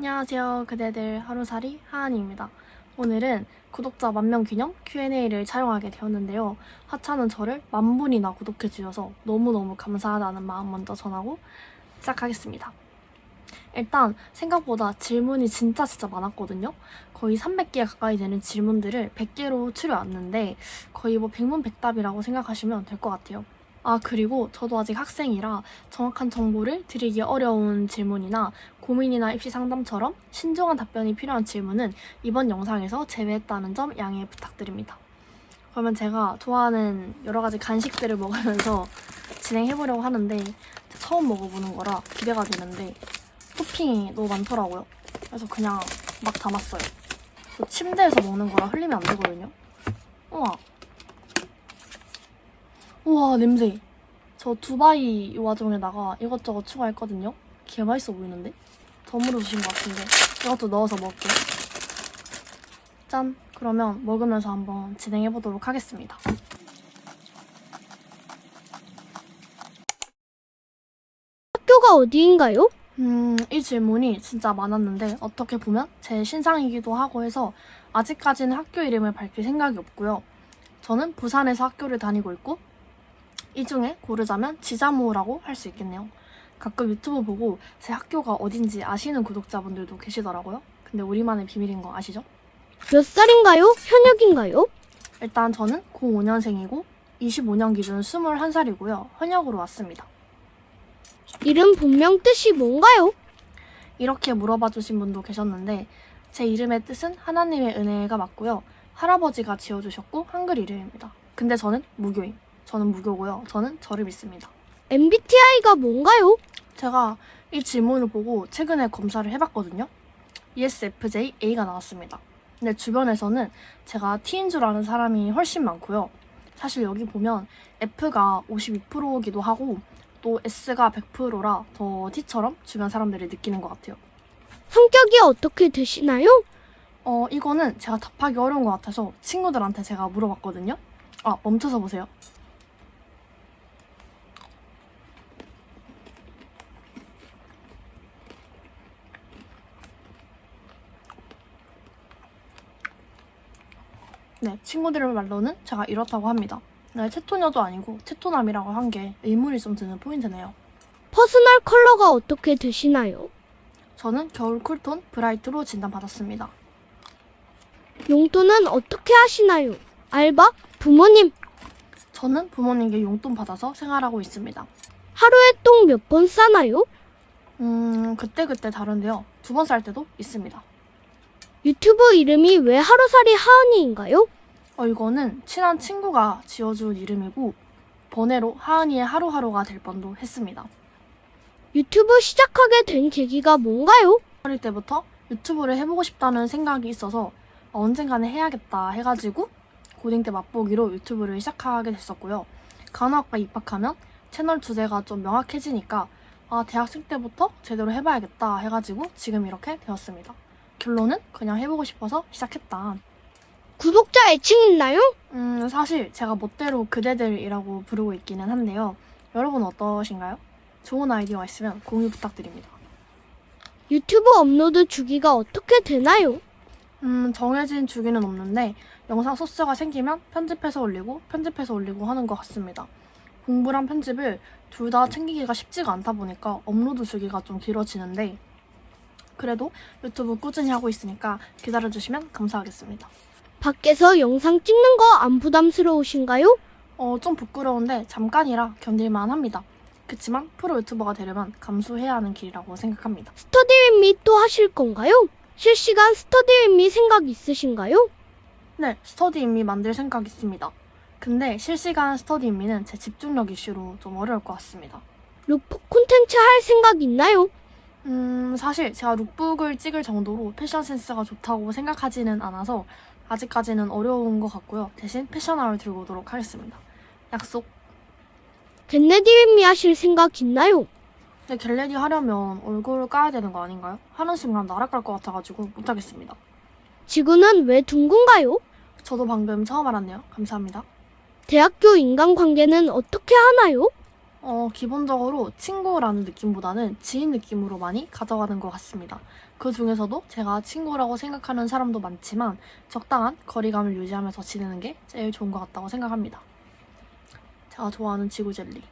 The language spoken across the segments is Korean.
안녕하세요. 그대들 하루살이 하은입니다. 오늘은 구독자 만명 기념 Q&A를 촬영하게 되었는데요. 하차는 저를 만 분이나 구독해 주셔서 너무너무 감사하다는 마음 먼저 전하고 시작하겠습니다. 일단 생각보다 질문이 진짜 진짜 많았거든요. 거의 300개 가까이 되는 질문들을 100개로 추려왔는데 거의 뭐 백문백답이라고 생각하시면 될 것 같아요. 아, 그리고 저도 아직 학생이라 정확한 정보를 드리기 어려운 질문이나 고민이나 입시 상담처럼 신중한 답변이 필요한 질문은 이번 영상에서 제외했다는 점 양해 부탁드립니다. 그러면 제가 좋아하는 여러 가지 간식들을 먹으면서 진행해보려고 하는데 처음 먹어보는 거라 기대가 되는데 토핑이 너무 많더라고요. 그래서 그냥 막 담았어요. 저 침대에서 먹는 거라 흘리면 안 되거든요. 우와. 우와, 냄새. 저 두바이 요아정에다가 이것저것 추가했거든요. 개 맛있어 보이는데? 덤으로 주신 것 같은데. 이것도 넣어서 먹을게요. 짠. 그러면 먹으면서 한번 진행해 보도록 하겠습니다. 학교가 어디인가요? 음, 이 질문이 진짜 많았는데 어떻게 보면 제 신상이기도 하고 해서 아직까지는 학교 이름을 밝힐 생각이 없고요. 저는 부산에서 학교를 다니고 있고 이 중에 고르자면 지자무라고 할 수 있겠네요. 가끔 유튜브 보고 제 학교가 어딘지 아시는 구독자분들도 계시더라고요. 근데 우리만의 비밀인 거 아시죠? 몇 살인가요? 현역인가요? 일단 저는 05년생이고 25년 기준 21살이고요. 현역으로 왔습니다. 이름 본명 뜻이 뭔가요? 이렇게 물어봐 주신 분도 계셨는데 제 이름의 뜻은 하나님의 은혜가 맞고요. 할아버지가 지어주셨고 한글 이름입니다. 근데 저는 무교임. 저는 무교고요. 저는 저를 믿습니다. MBTI가 뭔가요? 제가 이 질문을 보고 최근에 검사를 해봤거든요. ESFJ A가 나왔습니다. 근데 주변에서는 제가 T인 줄 아는 사람이 훨씬 많고요. 사실 여기 보면 F가 52%이기도 하고 또 S가 100%라 더 T처럼 주변 사람들이 느끼는 것 같아요. 성격이 어떻게 되시나요? 어, 이거는 제가 답하기 어려운 것 같아서 친구들한테 제가 물어봤거든요. 아, 멈춰서 보세요. 친구들 말로는 제가 이렇다고 합니다. 네, 채토녀도 아니고 채토남이라고 한 게 의문이 좀 드는 포인트네요. 퍼스널 컬러가 어떻게 되시나요? 저는 겨울 쿨톤 브라이트로 진단받았습니다. 용돈은 어떻게 하시나요? 알바? 부모님? 저는 부모님께 용돈 받아서 생활하고 있습니다. 하루에 똥 몇 번 싸나요? 음, 그때그때 다른데요. 두 번 쌀 때도 있습니다. 유튜브 이름이 왜 하루살이 하은이인가요? 어, 이거는 친한 친구가 지어준 이름이고, 번외로 하은이의 하루하루가 될 뻔도 했습니다. 유튜브 시작하게 된 계기가 뭔가요? 어릴 때부터 유튜브를 해보고 싶다는 생각이 있어서 어, 언젠가는 해야겠다 해가지고 고딩 때 맛보기로 유튜브를 시작하게 됐었고요. 간호학과 입학하면 채널 주제가 좀 명확해지니까 아, 대학생 때부터 제대로 해봐야겠다 해가지고 지금 이렇게 되었습니다. 결론은 그냥 해보고 싶어서 시작했다. 구독자 애칭 있나요? 음, 사실 제가 멋대로 그대들이라고 부르고 있기는 한데요. 여러분 어떠신가요? 좋은 아이디어가 있으면 공유 부탁드립니다. 유튜브 업로드 주기가 어떻게 되나요? 음, 정해진 주기는 없는데 영상 소스가 생기면 편집해서 올리고 편집해서 올리고 하는 것 같습니다. 공부랑 편집을 둘 다 챙기기가 쉽지가 않다 보니까 업로드 주기가 좀 길어지는데 그래도 유튜브 꾸준히 하고 있으니까 기다려주시면 감사하겠습니다. 밖에서 영상 찍는 거 안 부담스러우신가요? 어, 좀 부끄러운데 잠깐이라 견딜만 합니다. 그치만 프로 유튜버가 되려면 감수해야 하는 길이라고 생각합니다. 스터디 윗미 또 하실 건가요? 실시간 스터디 윗미 생각 있으신가요? 네, 스터디 인미 만들 생각 있습니다. 근데 실시간 스터디 인미는 제 집중력 이슈로 좀 어려울 것 같습니다. 룩북 콘텐츠 할 생각 있나요? 음, 사실 제가 룩북을 찍을 정도로 패션 센스가 좋다고 생각하지는 않아서 아직까지는 어려운 것 같고요. 대신 패션아를 들고 오도록 하겠습니다. 약속. 겟레디 윗미 하실 생각 있나요? 근데 겟레디 하려면 얼굴 까야 되는 거 아닌가요? 하는 순간 날아갈 것 같아가지고 못하겠습니다. 지구는 왜 둥근가요? 저도 방금 처음 알았네요. 감사합니다. 대학교 인간관계는 어떻게 하나요? 어, 기본적으로 친구라는 느낌보다는 지인 느낌으로 많이 가져가는 것 같습니다. 그 중에서도 제가 친구라고 생각하는 사람도 많지만 적당한 거리감을 유지하면서 지내는 게 제일 좋은 것 같다고 생각합니다. 제가 좋아하는 지구 젤리.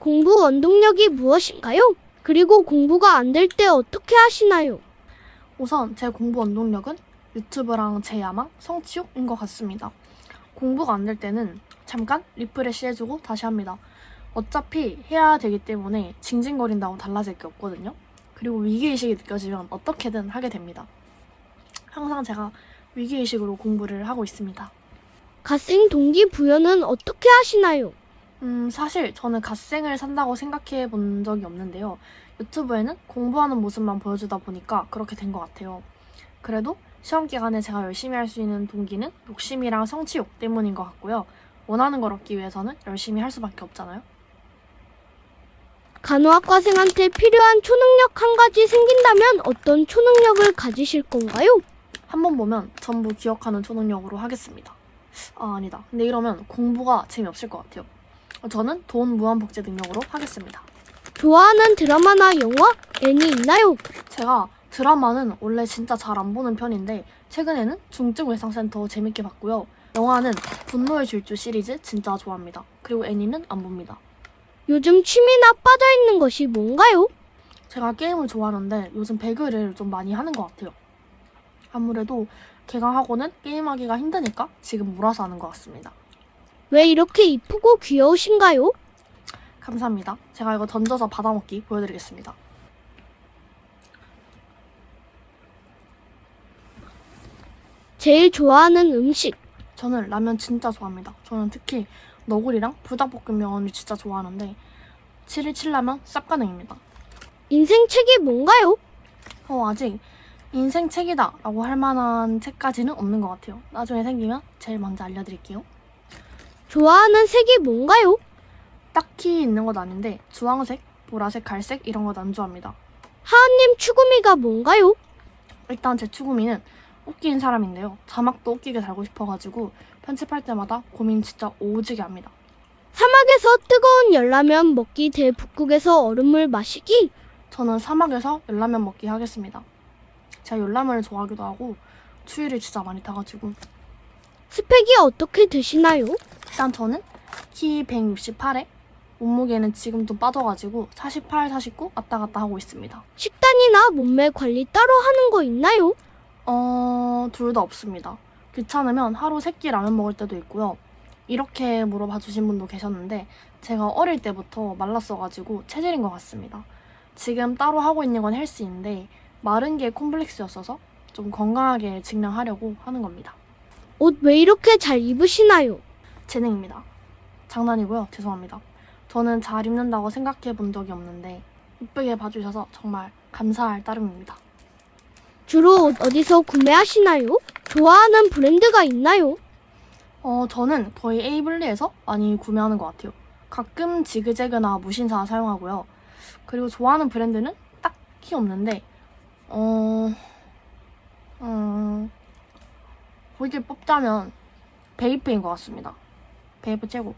공부 원동력이 무엇인가요? 그리고 공부가 안 될 때 어떻게 하시나요? 우선 제 공부 원동력은 유튜브랑 제 야망, 성취욕인 것 같습니다. 공부가 안 될 때는 잠깐 리프레시 해주고 다시 합니다. 어차피 해야 되기 때문에 징징거린다고 달라질 게 없거든요. 그리고 위기의식이 느껴지면 어떻게든 하게 됩니다. 항상 제가 위기의식으로 공부를 하고 있습니다. 갓생 동기부여는 어떻게 하시나요? 음, 사실 저는 갓생을 산다고 생각해 본 적이 없는데요. 유튜브에는 공부하는 모습만 보여주다 보니까 그렇게 된 것 같아요. 그래도 시험 기간에 제가 열심히 할 수 있는 동기는 욕심이랑 성취욕 때문인 것 같고요. 원하는 걸 얻기 위해서는 열심히 할 수밖에 없잖아요. 간호학과생한테 필요한 초능력 한 가지 생긴다면 어떤 초능력을 가지실 건가요? 한 번 보면 전부 기억하는 초능력으로 하겠습니다. 아, 아니다. 근데 이러면 공부가 재미없을 것 같아요. 저는 돈 무한 복제 능력으로 하겠습니다. 좋아하는 드라마나 영화, 애니 있나요? 제가 드라마는 원래 진짜 잘 안 보는 편인데 최근에는 중증 외상센터 재밌게 봤고요. 영화는 분노의 질주 시리즈 진짜 좋아합니다. 그리고 애니는 안 봅니다. 요즘 취미나 빠져 있는 것이 뭔가요? 제가 게임을 좋아하는데 요즘 배그를 좀 많이 하는 것 같아요. 아무래도 개강하고는 게임하기가 힘드니까 지금 몰아서 하는 것 같습니다. 왜 이렇게 이쁘고 귀여우신가요? 감사합니다. 제가 이거 던져서 받아먹기 보여드리겠습니다. 제일 좋아하는 음식, 저는 라면 진짜 좋아합니다. 저는 특히 너구리랑 불닭볶음면을 진짜 좋아하는데 717 라면 쌉 가능입니다. 인생 책이 뭔가요? 어, 아직 인생 책이다 라고 할 만한 책까지는 없는 것 같아요. 나중에 생기면 제일 먼저 알려드릴게요. 좋아하는 색이 뭔가요? 딱히 있는 건 아닌데 주황색, 보라색, 갈색 이런 건안 좋아합니다. 하은님 추구미가 뭔가요? 일단 제 추구미는 웃긴 사람인데요. 자막도 웃기게 달고 싶어가지고 편집할 때마다 고민 진짜 오지게 합니다. 사막에서 뜨거운 열라면 먹기 대 북극에서 얼음물 마시기. 저는 사막에서 열라면 먹기 하겠습니다. 제가 열라면을 좋아하기도 하고 추위를 진짜 많이 타가지고 스펙이 어떻게 되시나요? 일단 저는 키 168에 몸무게는 지금 좀 빠져가지고 48, 49 왔다 갔다 하고 있습니다. 식단이나 몸매 관리 따로 하는 거 있나요? 어, 둘 다 없습니다. 귀찮으면 하루 세 끼 라면 먹을 때도 있고요. 이렇게 물어봐 주신 분도 계셨는데 제가 어릴 때부터 말랐어가지고 체질인 것 같습니다. 지금 따로 하고 있는 건 헬스인데 마른 게 콤플렉스였어서 좀 건강하게 증량하려고 하는 겁니다. 옷 왜 이렇게 잘 입으시나요? 재능입니다. 장난이고요. 죄송합니다. 저는 잘 입는다고 생각해 본 적이 없는데 이쁘게 봐주셔서 정말 감사할 따름입니다. 주로 옷 어디서 구매하시나요? 좋아하는 브랜드가 있나요? 어, 저는 거의 에이블리에서 많이 구매하는 것 같아요. 가끔 지그재그나 무신사 사용하고요. 그리고 좋아하는 브랜드는 딱히 없는데, 어, 음, 거기를 뽑자면 베이프인 것 같습니다. 베이프 최고.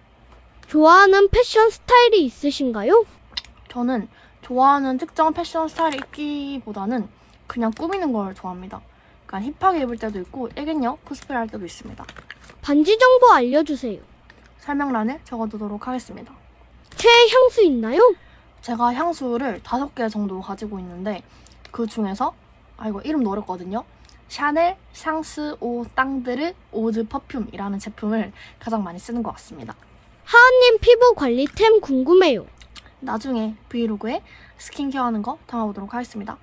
좋아하는 패션 스타일이 있으신가요? 저는 좋아하는 특정 패션 스타일을 입기보다는 그냥 꾸미는 걸 좋아합니다. 그러니까 힙하게 입을 때도 있고, 애견녀 코스프레 할 때도 있습니다. 반지 정보 알려주세요. 설명란에 적어두도록 하겠습니다. 최애 향수 있나요? 제가 향수를 다섯 개 정도 가지고 있는데 그 중에서 아 이거 이름도 어렵거든요. 샤넬 샹스 오 땅드르 오드 퍼퓸이라는 제품을 가장 많이 쓰는 것 같습니다. 하은님 피부 관리템 궁금해요. 나중에 브이로그에 스킨케어 하는 거 담아보도록 하겠습니다.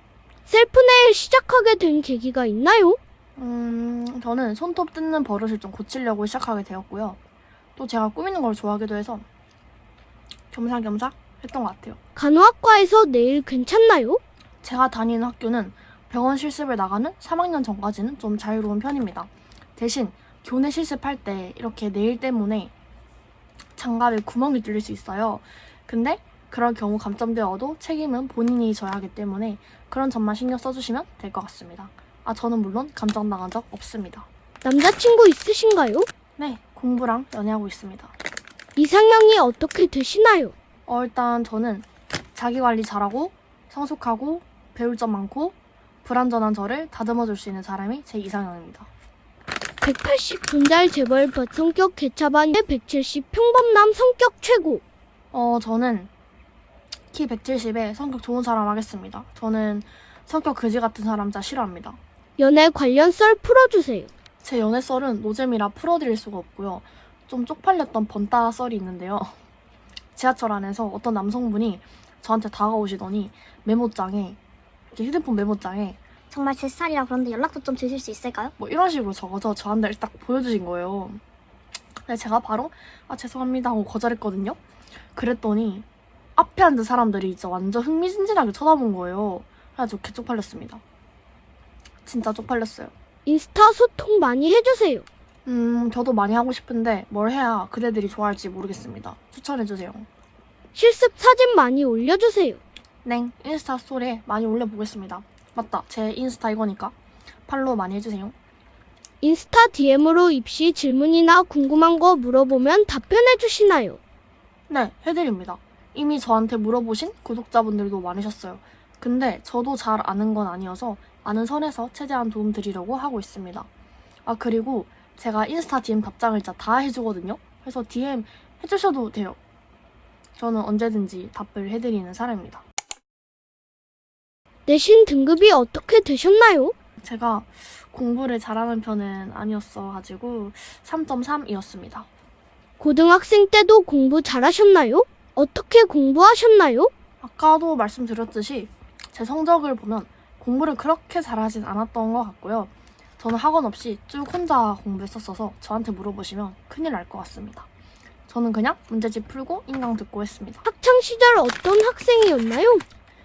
셀프네일 시작하게 된 계기가 있나요? 음, 저는 손톱 뜯는 버릇을 좀 고치려고 시작하게 되었고요. 또 제가 꾸미는 걸 좋아하기도 해서 겸사겸사 했던 것 같아요. 간호학과에서 네일 괜찮나요? 제가 다니는 학교는 병원 실습을 나가는 3학년 전까지는 좀 자유로운 편입니다. 대신 교내 실습할 때 이렇게 네일 때문에 장갑에 구멍이 뚫릴 수 있어요. 근데 그럴 경우 감점되어도 책임은 본인이 져야 하기 때문에 그런 점만 신경 써주시면 될 것 같습니다. 아, 저는 물론 감점당한 적 없습니다. 남자친구 있으신가요? 네, 공부랑 연애하고 있습니다. 이상형이 어떻게 되시나요? 어, 일단 저는 자기 관리 잘하고 성숙하고 배울 점 많고 불완전한 저를 다듬어 줄 수 있는 사람이 제 이상형입니다. 180 분잘 재벌 성격 개차반에 170 평범남 성격 최고. 어, 저는 키 170에 성격 좋은 사람 하겠습니다. 저는 성격 그지 같은 사람 진짜 싫어합니다. 연애 관련 썰 풀어주세요. 제 연애 썰은 노잼이라 풀어드릴 수가 없고요. 좀 쪽팔렸던 번따 썰이 있는데요. 지하철 안에서 어떤 남성분이 저한테 다가오시더니 메모장에 이렇게 휴대폰 메모장에 정말 제 스타일이라 그런데 연락도 좀 주실 수 있을까요? 뭐 이런 식으로 적어서 저한테 딱 보여주신 거예요. 근데 제가 바로 아 죄송합니다 하고 거절했거든요. 그랬더니 앞에 앉은 사람들이 진짜 완전 흥미진진하게 쳐다본 거예요. 그래가지고 개 쪽팔렸습니다. 진짜 쪽팔렸어요. 인스타 소통 많이 해주세요. 음 저도 많이 하고 싶은데 뭘 해야 그대들이 좋아할지 모르겠습니다. 추천해주세요. 실습 사진 많이 올려주세요. 네 인스타 스토리에 많이 올려보겠습니다. 맞다 제 인스타 이거니까 팔로우 많이 해주세요. 인스타 DM으로 입시 질문이나 궁금한 거 물어보면 답변해 주시나요? 네, 해드립니다. 이미 저한테 물어보신 구독자분들도 많으셨어요. 근데 저도 잘 아는 건 아니어서 아는 선에서 최대한 도움 드리려고 하고 있습니다. 아, 그리고 제가 인스타 DM 답장을 진짜 다 해주거든요. 그래서 DM 해주셔도 돼요. 저는 언제든지 답을 해드리는 사람입니다. 내신 등급이 어떻게 되셨나요? 제가 공부를 잘하는 편은 아니었어가지고 3.3이었습니다. 고등학생 때도 공부 잘하셨나요? 어떻게 공부하셨나요? 아까도 말씀드렸듯이 제 성적을 보면 공부를 그렇게 잘하진 않았던 것 같고요. 저는 학원 없이 쭉 혼자 공부했었어서 저한테 물어보시면 큰일 날 것 같습니다. 저는 그냥 문제집 풀고 인강 듣고 했습니다. 학창 시절 어떤 학생이었나요?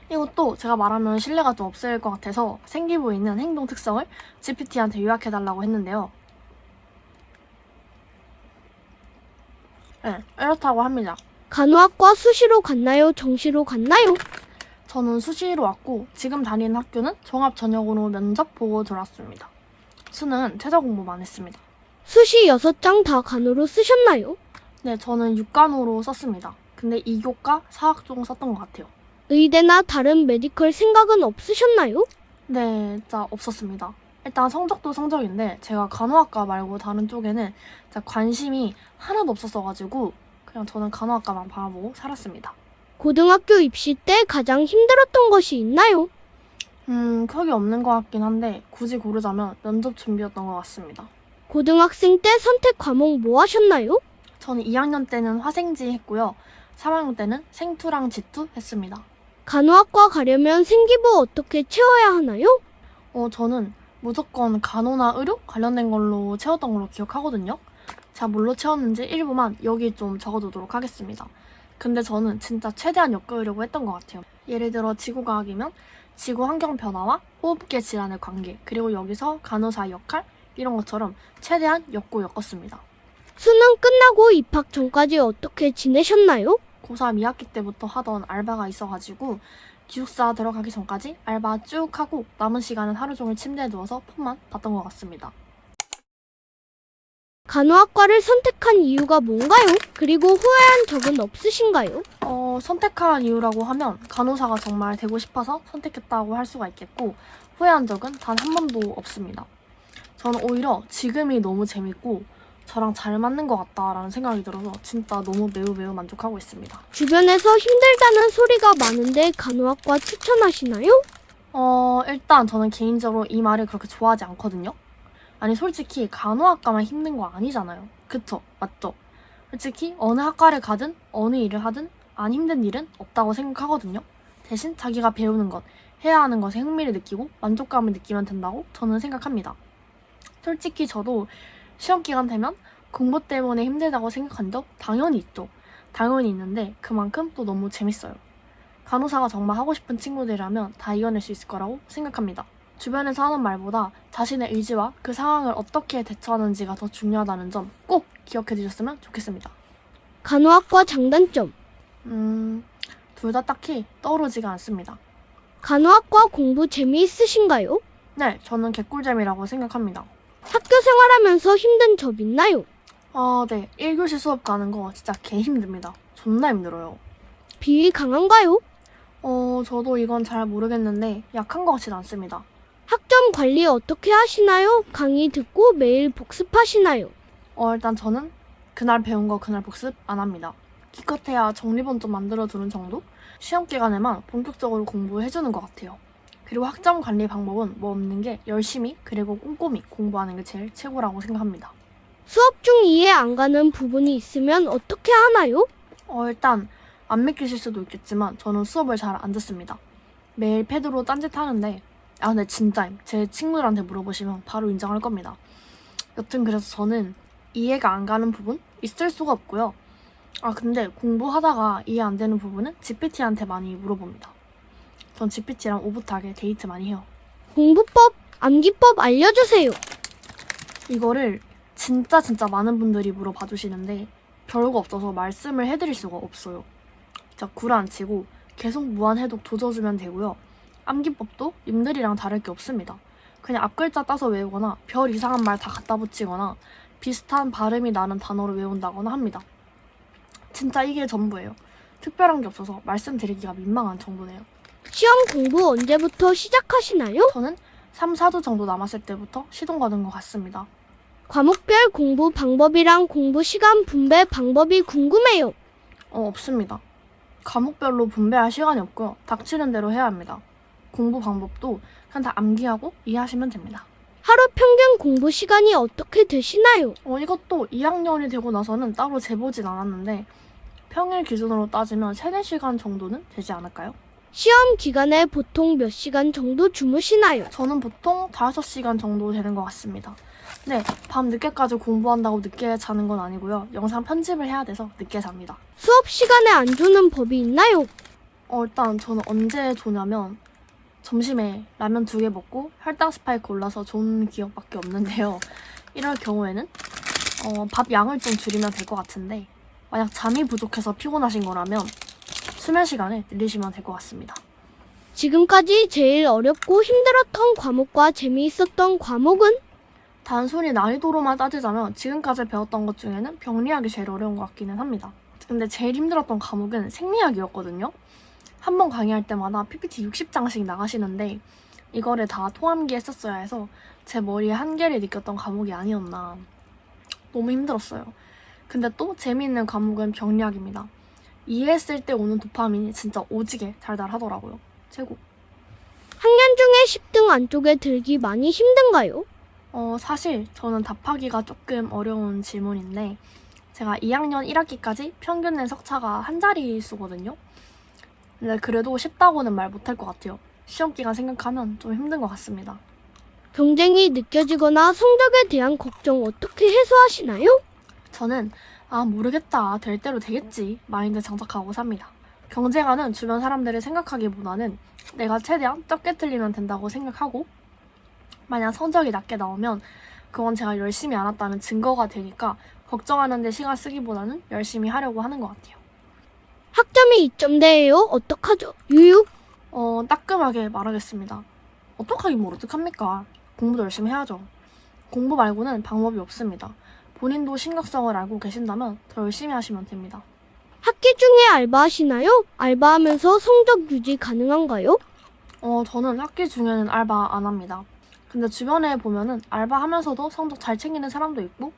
이것도 제가 말하면 신뢰가 좀 없을 것 같아서 생기 보이는 행동 특성을 GPT한테 요약해달라고 했는데요. 네, 이렇다고 합니다. 간호학과 수시로 갔나요? 정시로 갔나요? 저는 수시로 왔고 지금 다니는 학교는 종합 전형으로 면접 보고 들어왔습니다. 수는 최저 공부만 했습니다. 수시 6장 다 간호로 쓰셨나요? 네, 저는 육간호로 썼습니다. 근데 이교과 사학 종 썼던 것 같아요. 의대나 다른 메디컬 생각은 없으셨나요? 네, 진짜 없었습니다. 일단 성적도 성적인데 제가 간호학과 말고 다른 쪽에는 관심이 하나도 없었어가지고 그냥 저는 간호학과만 바라보고 살았습니다. 고등학교 입시 때 가장 힘들었던 것이 있나요? 음, 크게 없는 것 같긴 한데 굳이 고르자면 면접 준비였던 것 같습니다. 고등학생 때 선택 과목 뭐 하셨나요? 저는 2학년 때는 화생지 했고요. 3학년 때는 생투랑 지투 했습니다. 간호학과 가려면 생기부 어떻게 채워야 하나요? 어, 저는 무조건 간호나 의료 관련된 걸로 채웠던 걸로 기억하거든요. 제가 뭘로 채웠는지 일부만 여기 좀 적어두도록 하겠습니다. 근데 저는 진짜 최대한 엮으려고 했던 것 같아요. 예를 들어 지구과학이면 지구 환경 변화와 호흡기 질환의 관계, 그리고 여기서 간호사 역할 이런 것처럼 최대한 엮고 엮었습니다. 수능 끝나고 입학 전까지 어떻게 지내셨나요? 고3 2학기 때부터 하던 알바가 있어가지고 기숙사 들어가기 전까지 알바 쭉 하고 남은 시간은 하루 종일 침대에 누워서 폰만 봤던 것 같습니다. 간호학과를 선택한 이유가 뭔가요? 그리고 후회한 적은 없으신가요? 어, 선택한 이유라고 하면 간호사가 정말 되고 싶어서 선택했다고 할 수가 있겠고 후회한 적은 단 한 번도 없습니다. 저는 오히려 지금이 너무 재밌고 저랑 잘 맞는 것 같다라는 생각이 들어서 진짜 너무 매우 매우 만족하고 있습니다. 주변에서 힘들다는 소리가 많은데 간호학과 추천하시나요? 어, 일단 저는 개인적으로 이 말을 그렇게 좋아하지 않거든요. 아니, 솔직히 간호학과만 힘든 거 아니잖아요. 그쵸? 맞죠? 솔직히 어느 학과를 가든 어느 일을 하든 안 힘든 일은 없다고 생각하거든요. 대신 자기가 배우는 것, 해야 하는 것에 흥미를 느끼고 만족감을 느끼면 된다고 저는 생각합니다. 솔직히 저도 시험 기간 되면 공부 때문에 힘들다고 생각한 적 당연히 있죠. 당연히 있는데 그만큼 또 너무 재밌어요. 간호사가 정말 하고 싶은 친구들이라면 다 이겨낼 수 있을 거라고 생각합니다. 주변에서 하는 말보다 자신의 의지와 그 상황을 어떻게 대처하는지가 더 중요하다는 점 꼭 기억해 두셨으면 좋겠습니다. 간호학과 장단점. 음, 둘 다 딱히 떠오르지가 않습니다. 간호학과 공부 재미있으신가요? 네, 저는 개꿀잼이라고 생각합니다. 학교 생활하면서 힘든 점 있나요? 아, 네. 1교시 수업 가는 거 진짜 개 힘듭니다. 존나 힘들어요. 비위 강한가요? 어, 저도 이건 잘 모르겠는데 약한 것 같진 않습니다. 학점 관리 어떻게 하시나요? 강의 듣고 매일 복습하시나요? 어, 일단 저는 그날 배운 거 그날 복습 안 합니다. 기껏해야 정리본 좀 만들어 두는 정도? 시험 기간에만 본격적으로 공부해주는 것 같아요. 그리고 학점 관리 방법은 뭐 없는 게 열심히 그리고 꼼꼼히 공부하는 게 제일 최고라고 생각합니다. 수업 중 이해 안 가는 부분이 있으면 어떻게 하나요? 어, 일단 안 믿기실 수도 있겠지만 저는 수업을 잘 안 듣습니다. 매일 패드로 딴짓 하는데 아 근데 진짜임. 제 친구들한테 물어보시면 바로 인정할 겁니다. 여튼 그래서 저는 이해가 안 가는 부분 있을 수가 없고요. 아 근데 공부하다가 이해 안 되는 부분은 GPT한테 많이 물어봅니다. 전 GPT랑 오붓하게 데이트 많이 해요. 공부법, 암기법 알려주세요. 이거를 진짜 진짜 많은 분들이 물어봐 주시는데 별거 없어서 말씀을 해드릴 수가 없어요. 자, 구라앉히고 계속 무한 해독 조져주면 되고요. 암기법도 님들이랑 다를 게 없습니다. 그냥 앞글자 따서 외우거나 별 이상한 말 다 갖다 붙이거나 비슷한 발음이 나는 단어를 외운다거나 합니다. 진짜 이게 전부예요. 특별한 게 없어서 말씀드리기가 민망한 정도네요. 시험 공부 언제부터 시작하시나요? 저는 3, 4주 정도 남았을 때부터 시동 거는 것 같습니다. 과목별 공부 방법이랑 공부 시간 분배 방법이 궁금해요. 어, 없습니다. 과목별로 분배할 시간이 없고요. 닥치는 대로 해야 합니다. 공부 방법도 그냥 다 암기하고 이해하시면 됩니다. 하루 평균 공부 시간이 어떻게 되시나요? 어, 이것도 2학년이 되고 나서는 따로 재보진 않았는데 평일 기준으로 따지면 3, 4시간 정도는 되지 않을까요? 시험 기간에 보통 몇 시간 정도 주무시나요? 저는 보통 5시간 정도 되는 것 같습니다. 네, 밤 늦게까지 공부한다고 늦게 자는 건 아니고요. 영상 편집을 해야 돼서 늦게 잡니다. 수업 시간에 안 주는 법이 있나요? 어, 일단 저는 언제 조냐면 점심에 라면 두 개 먹고 혈당 스파이크 올라서 좋은 기억밖에 없는데요. 이럴 경우에는 어, 밥 양을 좀 줄이면 될 것 같은데 만약 잠이 부족해서 피곤하신 거라면 수면 시간을 늘리시면 될 것 같습니다. 지금까지 제일 어렵고 힘들었던 과목과 재미있었던 과목은? 단순히 난이도로만 따지자면 지금까지 배웠던 것 중에는 병리학이 제일 어려운 것 같기는 합니다. 근데 제일 힘들었던 과목은 생리학이었거든요. 한 번 강의할 때마다 PPT 60장씩 나가시는데 이거를 다 통암기에 썼어야 해서 제 머리에 한계를 느꼈던 과목이 아니었나. 너무 힘들었어요. 근데 또 재미있는 과목은 병리학입니다. 이해했을 때 오는 도파민이 진짜 오지게 달달하더라고요. 최고. 학년 중에 10등 안쪽에 들기 많이 힘든가요? 어, 사실 저는 답하기가 조금 어려운 질문인데 제가 2학년 1학기까지 평균 내 석차가 한 자릿수거든요. 근데 그래도 쉽다고는 말 못할 것 같아요. 시험 기간 생각하면 좀 힘든 것 같습니다. 경쟁이 느껴지거나 성적에 대한 걱정 어떻게 해소하시나요? 저는 아 모르겠다 될 대로 되겠지 마인드 장착하고 삽니다. 경쟁하는 주변 사람들을 생각하기보다는 내가 최대한 적게 틀리면 된다고 생각하고 만약 성적이 낮게 나오면 그건 제가 열심히 안 했다는 증거가 되니까 걱정하는데 시간 쓰기보다는 열심히 하려고 하는 것 같아요. 학점이 2점대예요. 어떡하죠? 유유. 어 따끔하게 말하겠습니다. 어떡하긴 뭘 어떡합니까? 공부도 열심히 해야죠. 공부 말고는 방법이 없습니다. 본인도 심각성을 알고 계신다면 더 열심히 하시면 됩니다. 학기 중에 알바하시나요? 알바하면서 성적 유지 가능한가요? 어, 저는 학기 중에는 알바 안 합니다. 근데 주변에 보면은 알바하면서도 성적 잘 챙기는 사람도 있고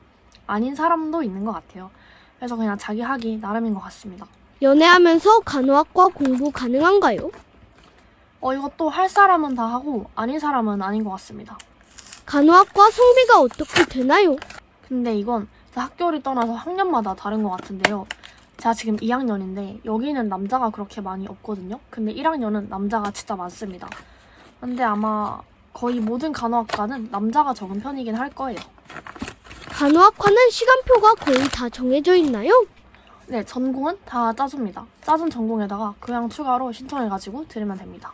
아닌 사람도 있는 것 같아요. 그래서 그냥 자기 하기 나름인 것 같습니다. 연애하면서 간호학과 공부 가능한가요? 어, 이것도 할 사람은 다 하고 아닌 사람은 아닌 것 같습니다. 간호학과 성비가 어떻게 되나요? 근데 이건 학교를 떠나서 학년마다 다른 것 같은데요. 제가 지금 2학년인데 여기는 남자가 그렇게 많이 없거든요. 근데 1학년은 남자가 진짜 많습니다. 근데 아마 거의 모든 간호학과는 남자가 적은 편이긴 할 거예요. 간호학과는 시간표가 거의 다 정해져 있나요? 네, 전공은 다 짜줍니다. 짜준 전공에다가 교양 추가로 신청해가지고 들으면 됩니다.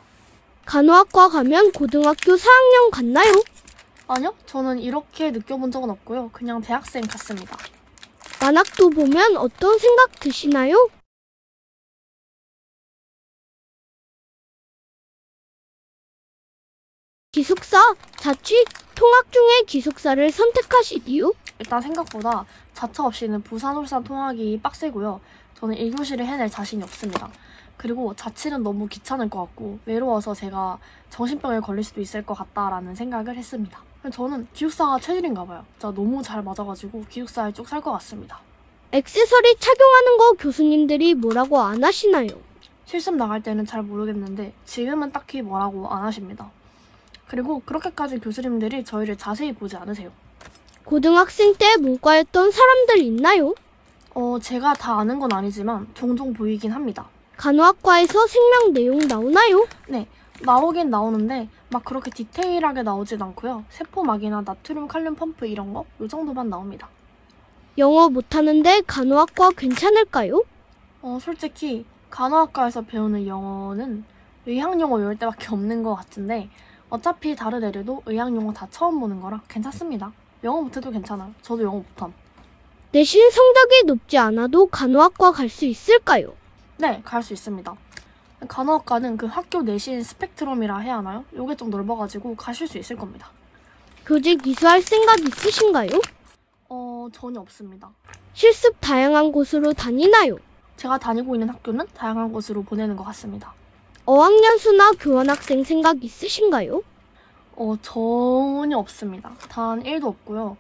간호학과 가면 고등학교 4학년 같나요? 아니요, 저는 이렇게 느껴본 적은 없고요. 그냥 대학생 같습니다. 만학도 보면 어떤 생각 드시나요? 기숙사, 자취, 통학 중에 기숙사를 선택하신 이유? 일단 생각보다 자처 없이는 부산 울산 통학이 빡세고요. 저는 1교시를 해낼 자신이 없습니다. 그리고 자취는 너무 귀찮을 것 같고 외로워서 제가 정신병에 걸릴 수도 있을 것 같다라는 생각을 했습니다. 저는 기숙사가 체질인가 봐요. 진짜 너무 잘 맞아가지고 기숙사에 쭉 살 것 같습니다. 액세서리 착용하는 거 교수님들이 뭐라고 안 하시나요? 실습 나갈 때는 잘 모르겠는데 지금은 딱히 뭐라고 안 하십니다. 그리고 그렇게까지 교수님들이 저희를 자세히 보지 않으세요. 고등학생 때 문과였던 사람들 있나요? 어, 제가 다 아는 건 아니지만 종종 보이긴 합니다. 간호학과에서 생명 내용 나오나요? 네, 나오긴 나오는데 막 그렇게 디테일하게 나오진 않고요. 세포막이나 나트륨 칼륨 펌프 이런 거이 정도만 나옵니다. 영어 못하는데 간호학과 괜찮을까요? 어, 솔직히 간호학과에서 배우는 영어는 의학용어 외울 때밖에 없는 것 같은데 어차피 다른 애들도 의학 용어 다 처음 보는 거라 괜찮습니다. 영어 못해도 괜찮아요. 저도 영어 못함. 내신 성적이 높지 않아도 간호학과 갈 수 있을까요? 네, 갈 수 있습니다. 간호학과는 그 학교 내신 스펙트럼이라 해야 하나요? 요게 좀 넓어가지고 가실 수 있을 겁니다. 교직 이수할 생각 있으신가요? 어, 전혀 없습니다. 실습 다양한 곳으로 다니나요? 제가 다니고 있는 학교는 다양한 곳으로 보내는 것 같습니다. 어학연수나 교환학생 생각 있으신가요? 어, 전혀 없습니다. 단 1도 없고요.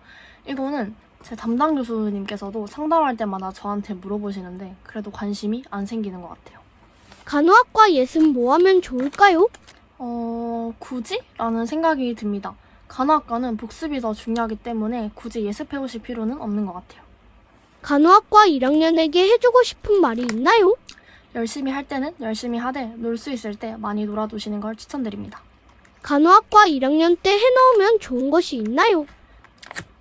이거는 제 담당 교수님께서도 상담할 때마다 저한테 물어보시는데 그래도 관심이 안 생기는 것 같아요. 간호학과 예습 뭐 하면 좋을까요? 어, 굳이? 라는 생각이 듭니다. 간호학과는 복습이 더 중요하기 때문에 굳이 예습해오실 필요는 없는 것 같아요. 간호학과 1학년에게 해주고 싶은 말이 있나요? 열심히 할 때는 열심히 하되 놀 수 있을 때 많이 놀아두시는 걸 추천드립니다. 간호학과 1학년 때 해놓으면 좋은 것이 있나요?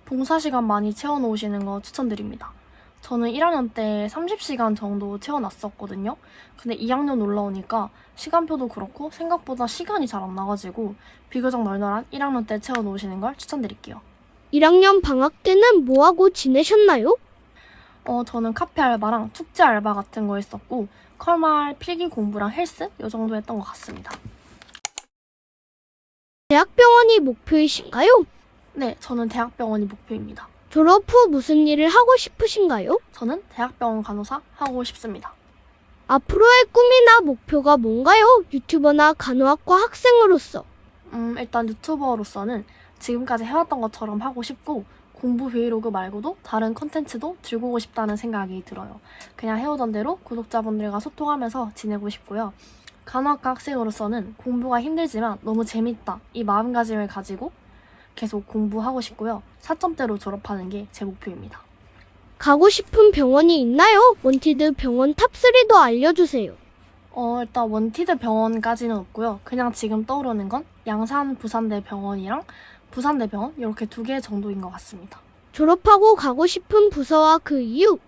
봉사 시간 많이 채워놓으시는 거 추천드립니다. 저는 1학년 때 30시간 정도 채워놨었거든요. 근데 2학년 올라오니까 시간표도 그렇고 생각보다 시간이 잘 안 나가지고 비교적 널널한 1학년 때 채워놓으시는 걸 추천드릴게요. 1학년 방학 때는 뭐하고 지내셨나요? 어, 저는 카페 알바랑 축제 알바 같은 거 했었고 컬말 필기 공부랑 헬스 요 정도 했던 것 같습니다. 대학병원이 목표이신가요? 네, 저는 대학병원이 목표입니다. 졸업 후 무슨 일을 하고 싶으신가요? 저는 대학병원 간호사 하고 싶습니다. 앞으로의 꿈이나 목표가 뭔가요? 유튜버나 간호학과 학생으로서. 음, 일단 유튜버로서는 지금까지 해왔던 것처럼 하고 싶고 공부 브이로그 말고도 다른 컨텐츠도 들고 오고 싶다는 생각이 들어요. 그냥 해오던 대로 구독자분들과 소통하면서 지내고 싶고요. 간호학과 학생으로서는 공부가 힘들지만 너무 재밌다 이 마음가짐을 가지고 계속 공부하고 싶고요. 4점대로 졸업하는 게 제 목표입니다. 가고 싶은 병원이 있나요? 원티드 병원 탑3도 알려주세요. 어, 일단 원티드 병원까지는 없고요. 그냥 지금 떠오르는 건 양산 부산대 병원이랑 부산대 병원 이렇게 두 개 정도인 것 같습니다. 졸업하고 가고 싶은 부서와 그 이유.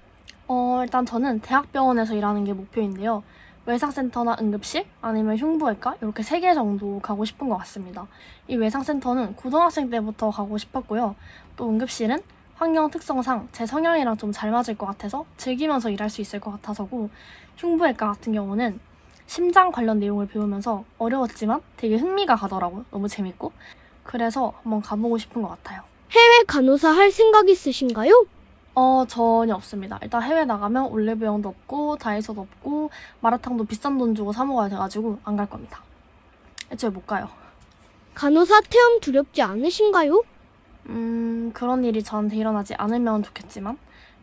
어, 일단 저는 대학병원에서 일하는 게 목표인데요. 외상센터나 응급실 아니면 흉부외과 이렇게 세 개 정도 가고 싶은 것 같습니다. 이 외상센터는 고등학생 때부터 가고 싶었고요. 또 응급실은 환경 특성상 제 성향이랑 좀 잘 맞을 것 같아서 즐기면서 일할 수 있을 것 같아서고 흉부외과 같은 경우는 심장 관련 내용을 배우면서 어려웠지만 되게 흥미가 가더라고요. 너무 재밌고. 그래서 한번 가보고 싶은 것 같아요. 해외 간호사 할 생각 있으신가요? 어, 전혀 없습니다. 일단 해외 나가면 올리브영도 없고, 다이소도 없고, 마라탕도 비싼 돈 주고 사 먹어야 돼가지고 안 갈 겁니다. 애초에 못 가요. 간호사 태움 두렵지 않으신가요? 음, 그런 일이 저한테 일어나지 않으면 좋겠지만,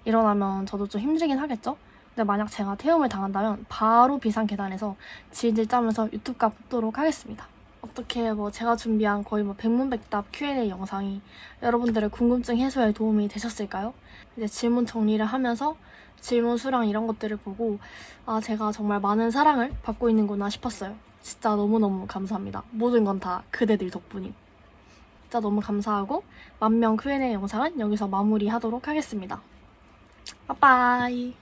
일어나면 저도 좀 힘들긴 하겠죠? 근데 만약 제가 태움을 당한다면 바로 비상 계단에서 질질 짜면서 유튜브가 뽑도록 하겠습니다. 어떻게 뭐 제가 준비한 거의 뭐 백문백답 Q&A 영상이 여러분들의 궁금증 해소에 도움이 되셨을까요? 이제 질문 정리를 하면서 질문 수량 이런 것들을 보고 아 제가 정말 많은 사랑을 받고 있는구나 싶었어요. 진짜 너무너무 감사합니다. 모든 건 다 그대들 덕분임. 진짜 너무 감사하고 만명 Q&A 영상은 여기서 마무리하도록 하겠습니다. 빠빠이.